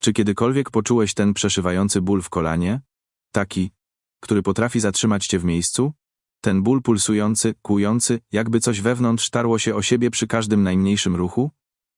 Czy kiedykolwiek poczułeś ten przeszywający ból w kolanie? Taki, który potrafi zatrzymać cię w miejscu? Ten ból pulsujący, kłujący, jakby coś wewnątrz tarło się o siebie przy każdym najmniejszym ruchu?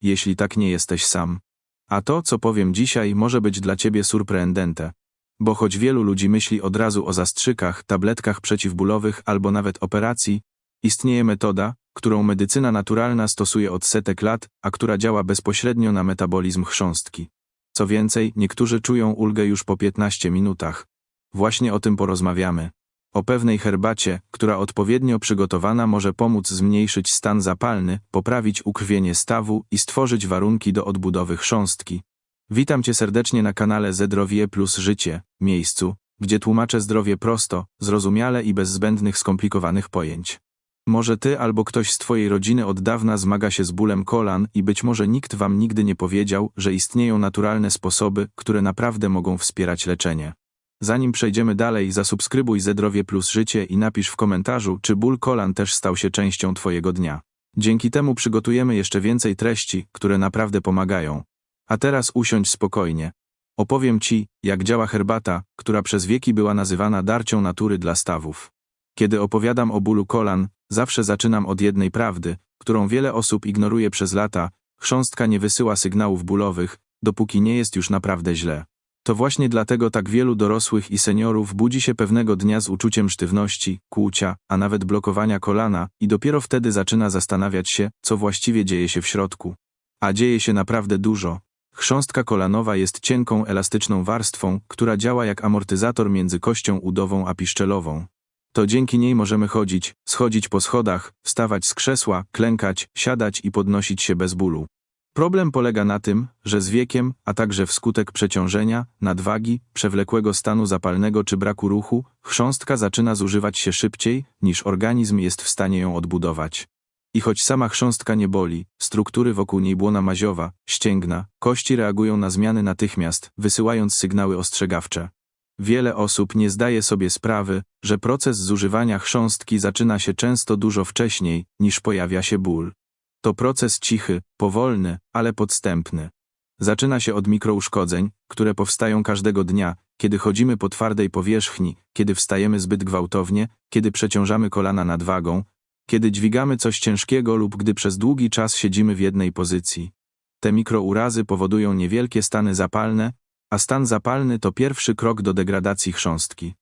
Jeśli tak nie jesteś sam. A to, co powiem dzisiaj, może być dla ciebie surpreendente. Bo choć wielu ludzi myśli od razu o zastrzykach, tabletkach przeciwbólowych albo nawet operacji, istnieje metoda, którą medycyna naturalna stosuje od setek lat, a która działa bezpośrednio na metabolizm chrząstki. Co więcej, niektórzy czują ulgę już po 15 minutach. Właśnie o tym porozmawiamy. O pewnej herbacie, która odpowiednio przygotowana może pomóc zmniejszyć stan zapalny, poprawić ukrwienie stawu i stworzyć warunki do odbudowy chrząstki. Witam Cię serdecznie na kanale Zdrowie plus Życie, miejscu, gdzie tłumaczę zdrowie prosto, zrozumiale i bez zbędnych skomplikowanych pojęć. Może Ty albo ktoś z Twojej rodziny od dawna zmaga się z bólem kolan i być może nikt Wam nigdy nie powiedział, że istnieją naturalne sposoby, które naprawdę mogą wspierać leczenie. Zanim przejdziemy dalej, zasubskrybuj Zdrowie plus Życie i napisz w komentarzu, czy ból kolan też stał się częścią Twojego dnia. Dzięki temu przygotujemy jeszcze więcej treści, które naprawdę pomagają. A teraz usiądź spokojnie. Opowiem Ci, jak działa herbata, która przez wieki była nazywana darcią natury dla stawów. Kiedy opowiadam o bólu kolan, zawsze zaczynam od jednej prawdy, którą wiele osób ignoruje przez lata, chrząstka nie wysyła sygnałów bólowych, dopóki nie jest już naprawdę źle. To właśnie dlatego tak wielu dorosłych i seniorów budzi się pewnego dnia z uczuciem sztywności, kłucia, a nawet blokowania kolana i dopiero wtedy zaczyna zastanawiać się, co właściwie dzieje się w środku. A dzieje się naprawdę dużo. Chrząstka kolanowa jest cienką, elastyczną warstwą, która działa jak amortyzator między kością udową a piszczelową. To dzięki niej możemy chodzić, schodzić po schodach, wstawać z krzesła, klękać, siadać i podnosić się bez bólu. Problem polega na tym, że z wiekiem, a także wskutek przeciążenia, nadwagi, przewlekłego stanu zapalnego czy braku ruchu, chrząstka zaczyna zużywać się szybciej, niż organizm jest w stanie ją odbudować. I choć sama chrząstka nie boli, struktury wokół niej błona maziowa, ścięgna, kości reagują na zmiany natychmiast, wysyłając sygnały ostrzegawcze. Wiele osób nie zdaje sobie sprawy, że proces zużywania chrząstki zaczyna się często dużo wcześniej, niż pojawia się ból. To proces cichy, powolny, ale podstępny. Zaczyna się od mikrouszkodzeń, które powstają każdego dnia, kiedy chodzimy po twardej powierzchni, kiedy wstajemy zbyt gwałtownie, kiedy przeciążamy kolana nadwagą, kiedy dźwigamy coś ciężkiego lub gdy przez długi czas siedzimy w jednej pozycji. Te mikrourazy powodują niewielkie stany zapalne, a stan zapalny to pierwszy krok do degradacji chrząstki.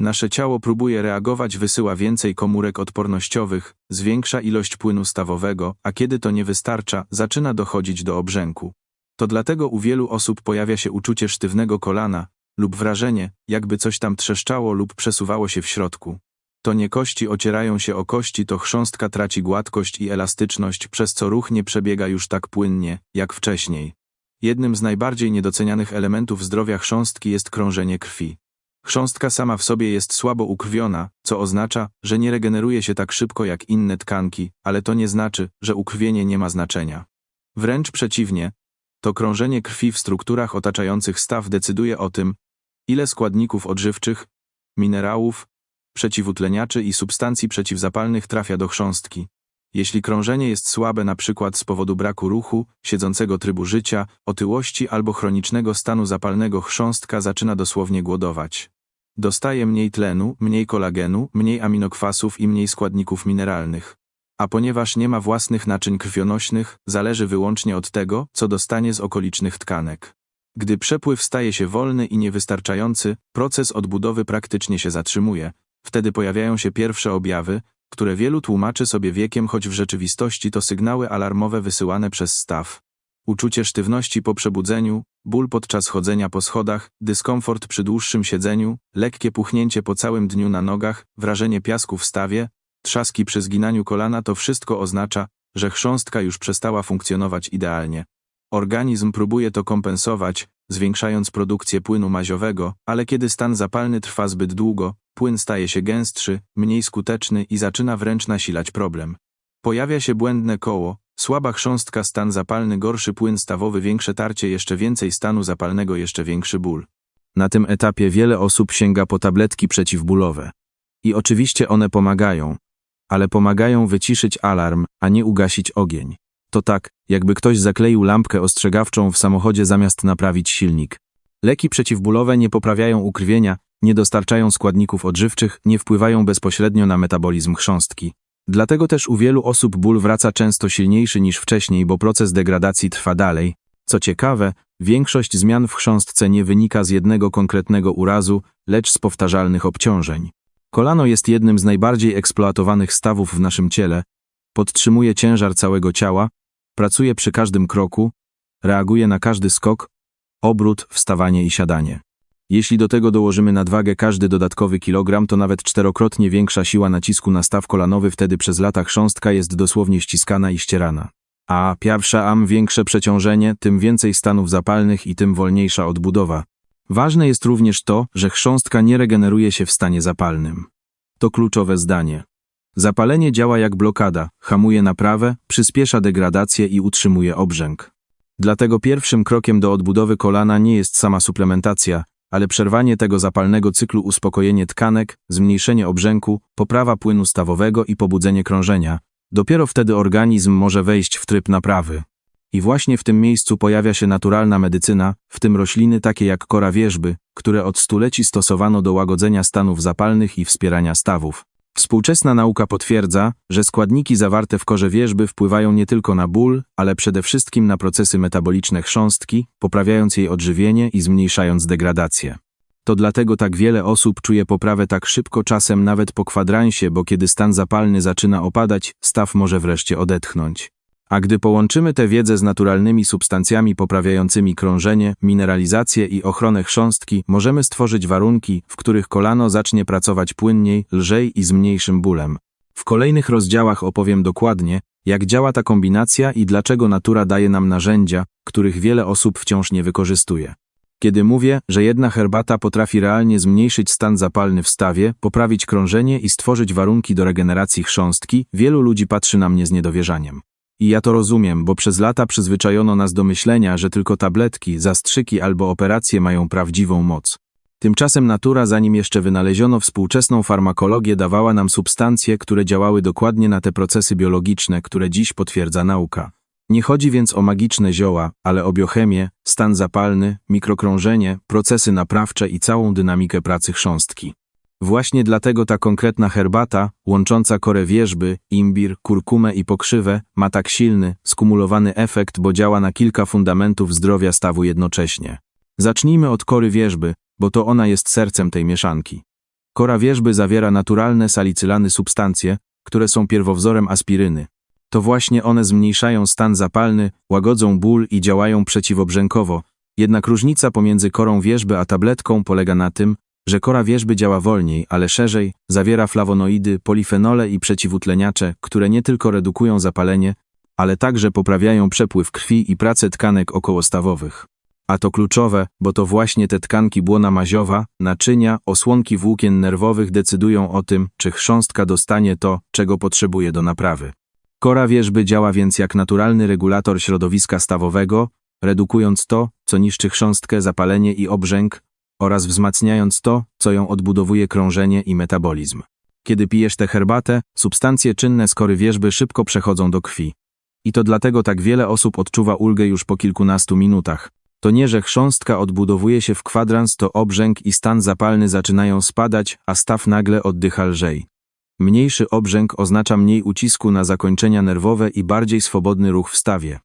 Nasze ciało próbuje reagować, wysyła więcej komórek odpornościowych, zwiększa ilość płynu stawowego, a kiedy to nie wystarcza, zaczyna dochodzić do obrzęku. To dlatego u wielu osób pojawia się uczucie sztywnego kolana lub wrażenie, jakby coś tam trzeszczało lub przesuwało się w środku. To nie kości ocierają się o kości, to chrząstka traci gładkość i elastyczność, przez co ruch nie przebiega już tak płynnie, jak wcześniej. Jednym z najbardziej niedocenianych elementów zdrowia chrząstki jest krążenie krwi. Chrząstka sama w sobie jest słabo ukrwiona, co oznacza, że nie regeneruje się tak szybko jak inne tkanki, ale to nie znaczy, że ukrwienie nie ma znaczenia. Wręcz przeciwnie, to krążenie krwi w strukturach otaczających staw decyduje o tym, ile składników odżywczych, minerałów, przeciwutleniaczy i substancji przeciwzapalnych trafia do chrząstki. Jeśli krążenie jest słabe przykład z powodu braku ruchu, siedzącego trybu życia, otyłości albo chronicznego stanu zapalnego chrząstka zaczyna dosłownie głodować. Dostaje mniej tlenu, mniej kolagenu, mniej aminokwasów i mniej składników mineralnych. A ponieważ nie ma własnych naczyń krwionośnych, zależy wyłącznie od tego, co dostanie z okolicznych tkanek. Gdy przepływ staje się wolny i niewystarczający, proces odbudowy praktycznie się zatrzymuje. Wtedy pojawiają się pierwsze objawy, które wielu tłumaczy sobie wiekiem, choć w rzeczywistości to sygnały alarmowe wysyłane przez staw. Uczucie sztywności po przebudzeniu, ból podczas chodzenia po schodach, dyskomfort przy dłuższym siedzeniu, lekkie puchnięcie po całym dniu na nogach, wrażenie piasku w stawie, trzaski przy zginaniu kolana to wszystko oznacza, że chrząstka już przestała funkcjonować idealnie. Organizm próbuje to kompensować, zwiększając produkcję płynu maziowego, ale kiedy stan zapalny trwa zbyt długo, płyn staje się gęstszy, mniej skuteczny i zaczyna wręcz nasilać problem. Pojawia się błędne koło, słaba chrząstka, stan zapalny, gorszy płyn stawowy, większe tarcie, jeszcze więcej stanu zapalnego, jeszcze większy ból. Na tym etapie wiele osób sięga po tabletki przeciwbólowe. I oczywiście one pomagają, ale pomagają wyciszyć alarm, a nie ugasić ogień. To tak, jakby ktoś zakleił lampkę ostrzegawczą w samochodzie zamiast naprawić silnik. Leki przeciwbólowe nie poprawiają ukrwienia, nie dostarczają składników odżywczych, nie wpływają bezpośrednio na metabolizm chrząstki. Dlatego też u wielu osób ból wraca często silniejszy niż wcześniej, bo proces degradacji trwa dalej. Co ciekawe, większość zmian w chrząstce nie wynika z jednego konkretnego urazu, lecz z powtarzalnych obciążeń. Kolano jest jednym z najbardziej eksploatowanych stawów w naszym ciele, podtrzymuje ciężar całego ciała, pracuje przy każdym kroku, reaguje na każdy skok, obrót, wstawanie i siadanie. Jeśli do tego dołożymy nadwagę każdy dodatkowy kilogram, to nawet czterokrotnie większa siła nacisku na staw kolanowy, wtedy przez lata chrząstka jest dosłownie ściskana i ścierana. A pierwsza am większe przeciążenie, tym więcej stanów zapalnych i tym wolniejsza odbudowa. Ważne jest również to, że chrząstka nie regeneruje się w stanie zapalnym. To kluczowe zdanie. Zapalenie działa jak blokada, hamuje naprawę, przyspiesza degradację i utrzymuje obrzęk. Dlatego pierwszym krokiem do odbudowy kolana nie jest sama suplementacja, ale przerwanie tego zapalnego cyklu uspokojenie tkanek, zmniejszenie obrzęku, poprawa płynu stawowego i pobudzenie krążenia. Dopiero wtedy organizm może wejść w tryb naprawy. I właśnie w tym miejscu pojawia się naturalna medycyna, w tym rośliny takie jak kora wierzby, które od stuleci stosowano do łagodzenia stanów zapalnych i wspierania stawów. Współczesna nauka potwierdza, że składniki zawarte w korze wierzby wpływają nie tylko na ból, ale przede wszystkim na procesy metaboliczne chrząstki, poprawiając jej odżywienie i zmniejszając degradację. To dlatego tak wiele osób czuje poprawę tak szybko, czasem nawet po kwadransie, bo kiedy stan zapalny zaczyna opadać, staw może wreszcie odetchnąć. A gdy połączymy tę wiedzę z naturalnymi substancjami poprawiającymi krążenie, mineralizację i ochronę chrząstki, możemy stworzyć warunki, w których kolano zacznie pracować płynniej, lżej i z mniejszym bólem. W kolejnych rozdziałach opowiem dokładnie, jak działa ta kombinacja i dlaczego natura daje nam narzędzia, których wiele osób wciąż nie wykorzystuje. Kiedy mówię, że jedna herbata potrafi realnie zmniejszyć stan zapalny w stawie, poprawić krążenie i stworzyć warunki do regeneracji chrząstki, wielu ludzi patrzy na mnie z niedowierzaniem. I ja to rozumiem, bo przez lata przyzwyczajono nas do myślenia, że tylko tabletki, zastrzyki albo operacje mają prawdziwą moc. Tymczasem natura, zanim jeszcze wynaleziono współczesną farmakologię, dawała nam substancje, które działały dokładnie na te procesy biologiczne, które dziś potwierdza nauka. Nie chodzi więc o magiczne zioła, ale o biochemię, stan zapalny, mikrokrążenie, procesy naprawcze i całą dynamikę pracy chrząstki. Właśnie dlatego ta konkretna herbata, łącząca korę wierzby, imbir, kurkumę i pokrzywę, ma tak silny, skumulowany efekt, bo działa na kilka fundamentów zdrowia stawu jednocześnie. Zacznijmy od kory wierzby, bo to ona jest sercem tej mieszanki. Kora wierzby zawiera naturalne salicylany substancje, które są pierwowzorem aspiryny. To właśnie one zmniejszają stan zapalny, łagodzą ból i działają przeciwobrzękowo, jednak różnica pomiędzy korą wierzby a tabletką polega na tym, że kora wierzby działa wolniej, ale szerzej, zawiera flawonoidy, polifenole i przeciwutleniacze, które nie tylko redukują zapalenie, ale także poprawiają przepływ krwi i pracę tkanek okołostawowych. A to kluczowe, bo to właśnie te tkanki błona maziowa, naczynia, osłonki włókien nerwowych decydują o tym, czy chrząstka dostanie to, czego potrzebuje do naprawy. Kora wierzby działa więc jak naturalny regulator środowiska stawowego, redukując to, co niszczy chrząstkę, zapalenie i obrzęk, oraz wzmacniając to, co ją odbudowuje krążenie i metabolizm. Kiedy pijesz tę herbatę, substancje czynne z kory wierzby szybko przechodzą do krwi. I to dlatego tak wiele osób odczuwa ulgę już po kilkunastu minutach. To nie, że chrząstka odbudowuje się w kwadrans, to obrzęk i stan zapalny zaczynają spadać, a staw nagle oddycha lżej. Mniejszy obrzęk oznacza mniej ucisku na zakończenia nerwowe i bardziej swobodny ruch w stawie.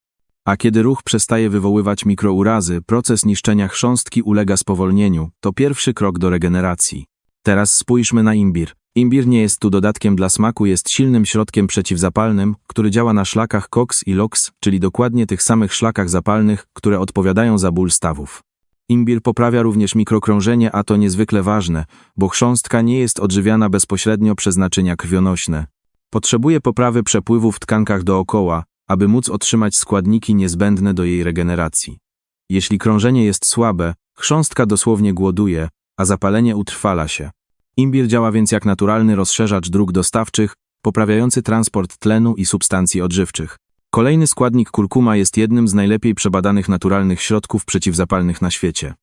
A kiedy ruch przestaje wywoływać mikrourazy, proces niszczenia chrząstki ulega spowolnieniu. To pierwszy krok do regeneracji. Teraz spójrzmy na imbir. Imbir nie jest tu dodatkiem dla smaku, jest silnym środkiem przeciwzapalnym, który działa na szlakach COX i LOX, czyli dokładnie tych samych szlakach zapalnych, które odpowiadają za ból stawów. Imbir poprawia również mikrokrążenie, a to niezwykle ważne, bo chrząstka nie jest odżywiana bezpośrednio przez naczynia krwionośne. Potrzebuje poprawy przepływu w tkankach dookoła, aby móc otrzymać składniki niezbędne do jej regeneracji. Jeśli krążenie jest słabe, chrząstka dosłownie głoduje, a zapalenie utrwala się. Imbir działa więc jak naturalny rozszerzacz dróg dostawczych, poprawiający transport tlenu i substancji odżywczych. Kolejny składnik kurkuma jest jednym z najlepiej przebadanych naturalnych środków przeciwzapalnych na świecie.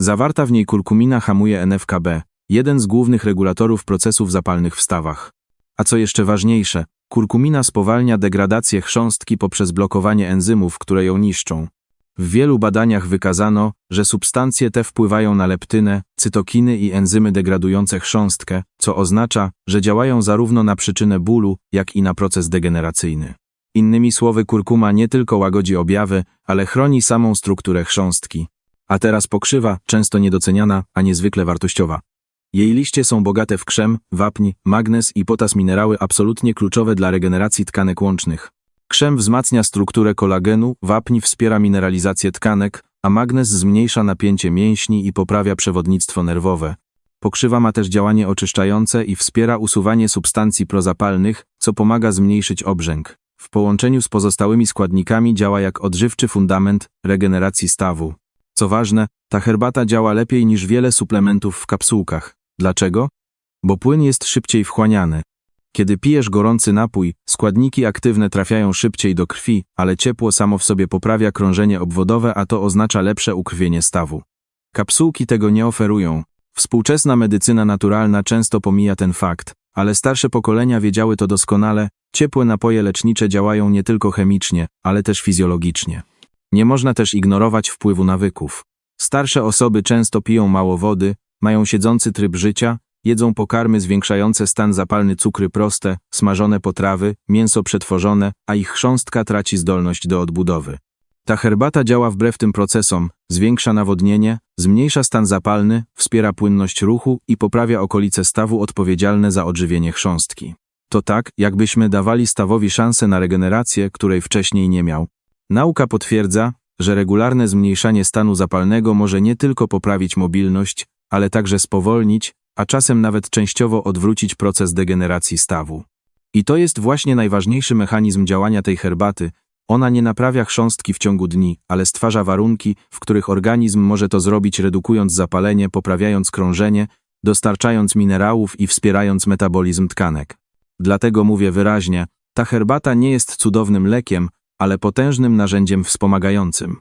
Zawarta w niej kurkumina hamuje NFKB, jeden z głównych regulatorów procesów zapalnych w stawach. A co jeszcze ważniejsze, Kurkumina spowalnia degradację chrząstki poprzez blokowanie enzymów, które ją niszczą. W wielu badaniach wykazano, że substancje te wpływają na leptynę, cytokiny i enzymy degradujące chrząstkę, co oznacza, że działają zarówno na przyczynę bólu, jak i na proces degeneracyjny. Innymi słowy, kurkuma nie tylko łagodzi objawy, ale chroni samą strukturę chrząstki. A teraz pokrzywa, często niedoceniana, a niezwykle wartościowa. Jej liście są bogate w krzem, wapń, magnez i potas minerały absolutnie kluczowe dla regeneracji tkanek łącznych. Krzem wzmacnia strukturę kolagenu, wapń wspiera mineralizację tkanek, a magnez zmniejsza napięcie mięśni i poprawia przewodnictwo nerwowe. Pokrzywa ma też działanie oczyszczające i wspiera usuwanie substancji prozapalnych, co pomaga zmniejszyć obrzęk. W połączeniu z pozostałymi składnikami działa jak odżywczy fundament regeneracji stawu. Co ważne, ta herbata działa lepiej niż wiele suplementów w kapsułkach. Dlaczego? Bo płyn jest szybciej wchłaniany. Kiedy pijesz gorący napój, składniki aktywne trafiają szybciej do krwi, ale ciepło samo w sobie poprawia krążenie obwodowe, a to oznacza lepsze ukrwienie stawu. Kapsułki tego nie oferują. Współczesna medycyna naturalna często pomija ten fakt, ale starsze pokolenia wiedziały to doskonale. Ciepłe napoje lecznicze działają nie tylko chemicznie, ale też fizjologicznie. Nie można też ignorować wpływu nawyków. Starsze osoby często piją mało wody, mają siedzący tryb życia, jedzą pokarmy zwiększające stan zapalny cukry proste, smażone potrawy, mięso przetworzone, a ich chrząstka traci zdolność do odbudowy. Ta herbata działa wbrew tym procesom, zwiększa nawodnienie, zmniejsza stan zapalny, wspiera płynność ruchu i poprawia okolice stawu odpowiedzialne za odżywienie chrząstki. To tak, jakbyśmy dawali stawowi szansę na regenerację, której wcześniej nie miał. Nauka potwierdza, że regularne zmniejszanie stanu zapalnego może nie tylko poprawić mobilność, ale także spowolnić, a czasem nawet częściowo odwrócić proces degeneracji stawu. I to jest właśnie najważniejszy mechanizm działania tej herbaty. Ona nie naprawia chrząstki w ciągu dni, ale stwarza warunki, w których organizm może to zrobić redukując zapalenie, poprawiając krążenie, dostarczając minerałów i wspierając metabolizm tkanek. Dlatego mówię wyraźnie, ta herbata nie jest cudownym lekiem, ale potężnym narzędziem wspomagającym.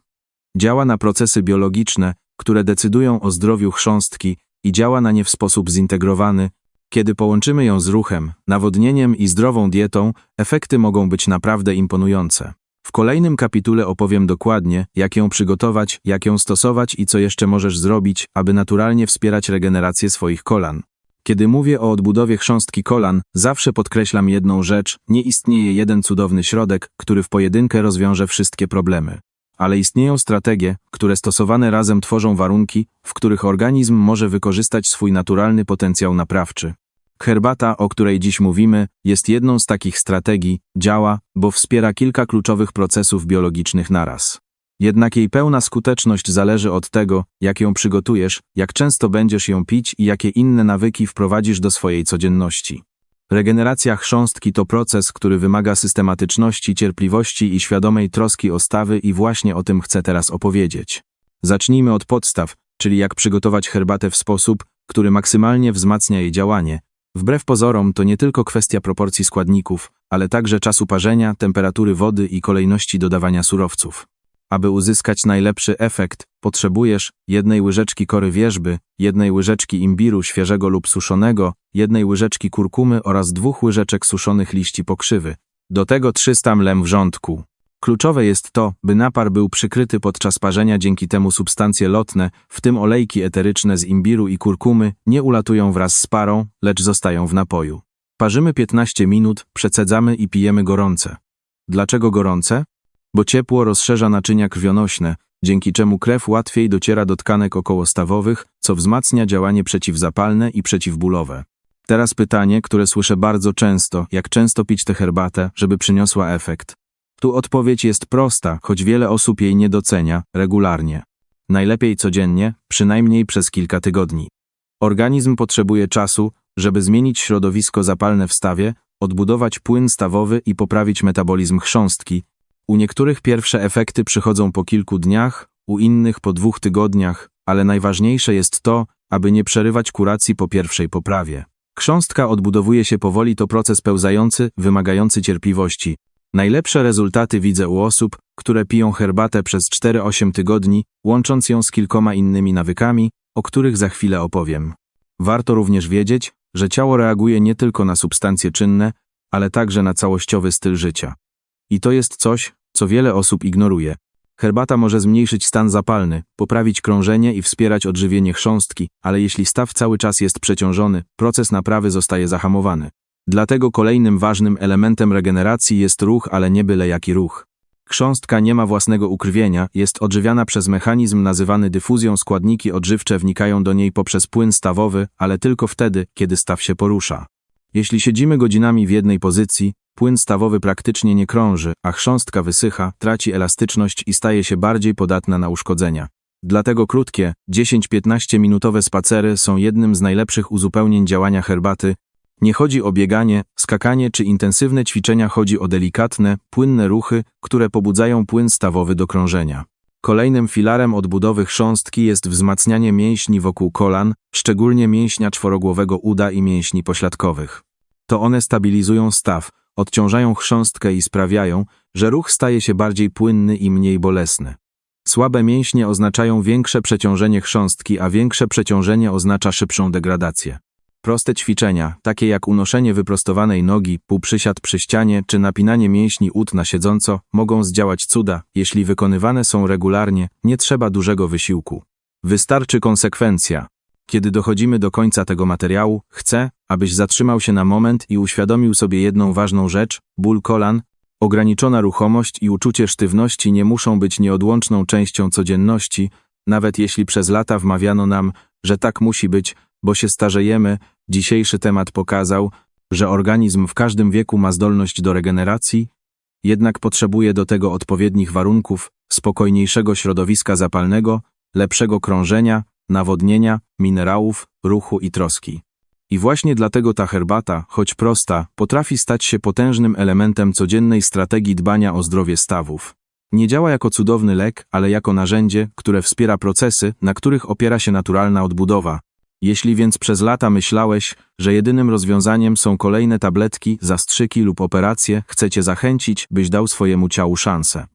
Działa na procesy biologiczne, które decydują o zdrowiu chrząstki i działa na nie w sposób zintegrowany. Kiedy połączymy ją z ruchem, nawodnieniem i zdrową dietą, efekty mogą być naprawdę imponujące. W kolejnym kapitule opowiem dokładnie, jak ją przygotować, jak ją stosować i co jeszcze możesz zrobić, aby naturalnie wspierać regenerację swoich kolan. Kiedy mówię o odbudowie chrząstki kolan, zawsze podkreślam jedną rzecz: nie istnieje jeden cudowny środek, który w pojedynkę rozwiąże wszystkie problemy. Ale istnieją strategie, które stosowane razem tworzą warunki, w których organizm może wykorzystać swój naturalny potencjał naprawczy. Herbata, o której dziś mówimy, jest jedną z takich strategii, działa, bo wspiera kilka kluczowych procesów biologicznych naraz. Jednak jej pełna skuteczność zależy od tego, jak ją przygotujesz, jak często będziesz ją pić i jakie inne nawyki wprowadzisz do swojej codzienności. Regeneracja chrząstki to proces, który wymaga systematyczności, cierpliwości i świadomej troski o stawy i właśnie o tym chcę teraz opowiedzieć. Zacznijmy od podstaw, czyli jak przygotować herbatę w sposób, który maksymalnie wzmacnia jej działanie. Wbrew pozorom to nie tylko kwestia proporcji składników, ale także czasu parzenia, temperatury wody i kolejności dodawania surowców. Aby uzyskać najlepszy efekt, potrzebujesz jednej łyżeczki kory wierzby, jednej łyżeczki imbiru świeżego lub suszonego, jednej łyżeczki kurkumy oraz dwóch łyżeczek suszonych liści pokrzywy. Do tego 300 mlem wrzątku. Kluczowe jest to, by napar był przykryty podczas parzenia, dzięki temu substancje lotne, w tym olejki eteryczne z imbiru i kurkumy, nie ulatują wraz z parą, lecz zostają w napoju. Parzymy 15 minut, przecedzamy i pijemy gorące. Dlaczego gorące? Bo ciepło rozszerza naczynia krwionośne, dzięki czemu krew łatwiej dociera do tkanek okołostawowych, co wzmacnia działanie przeciwzapalne i przeciwbólowe. Teraz pytanie, które słyszę bardzo często, jak często pić tę herbatę, żeby przyniosła efekt. Tu odpowiedź jest prosta, choć wiele osób jej nie docenia, regularnie. Najlepiej codziennie, przynajmniej przez kilka tygodni. Organizm potrzebuje czasu, żeby zmienić środowisko zapalne w stawie, odbudować płyn stawowy i poprawić metabolizm chrząstki, u niektórych pierwsze efekty przychodzą po kilku dniach, u innych po dwóch tygodniach, ale najważniejsze jest to, aby nie przerywać kuracji po pierwszej poprawie. Krząstka odbudowuje się powoli, to proces pełzający, wymagający cierpliwości. Najlepsze rezultaty widzę u osób, które piją herbatę przez 4-8 tygodni, łącząc ją z kilkoma innymi nawykami, o których za chwilę opowiem. Warto również wiedzieć, że ciało reaguje nie tylko na substancje czynne, ale także na całościowy styl życia. I to jest coś, co wiele osób ignoruje. Herbata może zmniejszyć stan zapalny, poprawić krążenie i wspierać odżywienie chrząstki, ale jeśli staw cały czas jest przeciążony, proces naprawy zostaje zahamowany. Dlatego kolejnym ważnym elementem regeneracji jest ruch, ale nie byle jaki ruch. Chrząstka nie ma własnego ukrwienia, jest odżywiana przez mechanizm nazywany dyfuzją. Składniki odżywcze wnikają do niej poprzez płyn stawowy, ale tylko wtedy, kiedy staw się porusza. Jeśli siedzimy godzinami w jednej pozycji, płyn stawowy praktycznie nie krąży, a chrząstka wysycha, traci elastyczność i staje się bardziej podatna na uszkodzenia. Dlatego krótkie, 10-15 minutowe spacery są jednym z najlepszych uzupełnień działania herbaty. Nie chodzi o bieganie, skakanie czy intensywne ćwiczenia, chodzi o delikatne, płynne ruchy, które pobudzają płyn stawowy do krążenia. Kolejnym filarem odbudowy chrząstki jest wzmacnianie mięśni wokół kolan, szczególnie mięśnia czworogłowego uda i mięśni pośladkowych. To one stabilizują staw, odciążają chrząstkę i sprawiają, że ruch staje się bardziej płynny i mniej bolesny. Słabe mięśnie oznaczają większe przeciążenie chrząstki, a większe przeciążenie oznacza szybszą degradację. Proste ćwiczenia, takie jak unoszenie wyprostowanej nogi, półprzysiad przy ścianie czy napinanie mięśni ud na siedząco, mogą zdziałać cuda, jeśli wykonywane są regularnie, nie trzeba dużego wysiłku. Wystarczy konsekwencja. Kiedy dochodzimy do końca tego materiału, chcę, abyś zatrzymał się na moment i uświadomił sobie jedną ważną rzecz: ból kolan, ograniczona ruchomość i uczucie sztywności nie muszą być nieodłączną częścią codzienności, nawet jeśli przez lata wmawiano nam, że tak musi być, bo się starzejemy, dzisiejszy temat pokazał, że organizm w każdym wieku ma zdolność do regeneracji, jednak potrzebuje do tego odpowiednich warunków, spokojniejszego środowiska zapalnego, lepszego krążenia, nawodnienia, minerałów, ruchu i troski. I właśnie dlatego ta herbata, choć prosta, potrafi stać się potężnym elementem codziennej strategii dbania o zdrowie stawów. Nie działa jako cudowny lek, ale jako narzędzie, które wspiera procesy, na których opiera się naturalna odbudowa. Jeśli więc przez lata myślałeś, że jedynym rozwiązaniem są kolejne tabletki, zastrzyki lub operacje, chcę cię zachęcić, byś dał swojemu ciału szansę.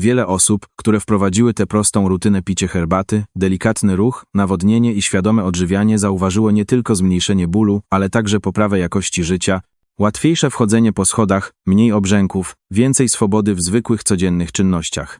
Wiele osób, które wprowadziły tę prostą rutynę picie herbaty, delikatny ruch, nawodnienie i świadome odżywianie zauważyło nie tylko zmniejszenie bólu, ale także poprawę jakości życia, łatwiejsze wchodzenie po schodach, mniej obrzęków, więcej swobody w zwykłych codziennych czynnościach.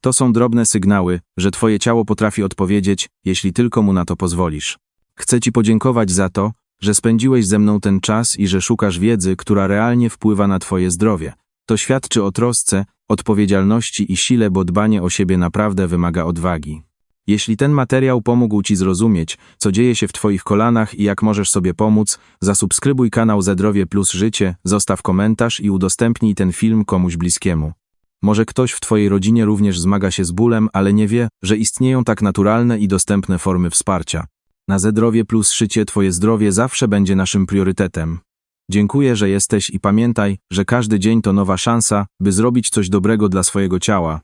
To są drobne sygnały, że twoje ciało potrafi odpowiedzieć, jeśli tylko mu na to pozwolisz. Chcę ci podziękować za to, że spędziłeś ze mną ten czas i że szukasz wiedzy, która realnie wpływa na twoje zdrowie. To świadczy o trosce, odpowiedzialności i sile, bo dbanie o siebie naprawdę wymaga odwagi. Jeśli ten materiał pomógł Ci zrozumieć, co dzieje się w Twoich kolanach i jak możesz sobie pomóc, zasubskrybuj kanał Zdrowie Plus Życie, zostaw komentarz i udostępnij ten film komuś bliskiemu. Może ktoś w Twojej rodzinie również zmaga się z bólem, ale nie wie, że istnieją tak naturalne i dostępne formy wsparcia. Na Zdrowie Plus Życie Twoje zdrowie zawsze będzie naszym priorytetem. Dziękuję, że jesteś i pamiętaj, że każdy dzień to nowa szansa, by zrobić coś dobrego dla swojego ciała.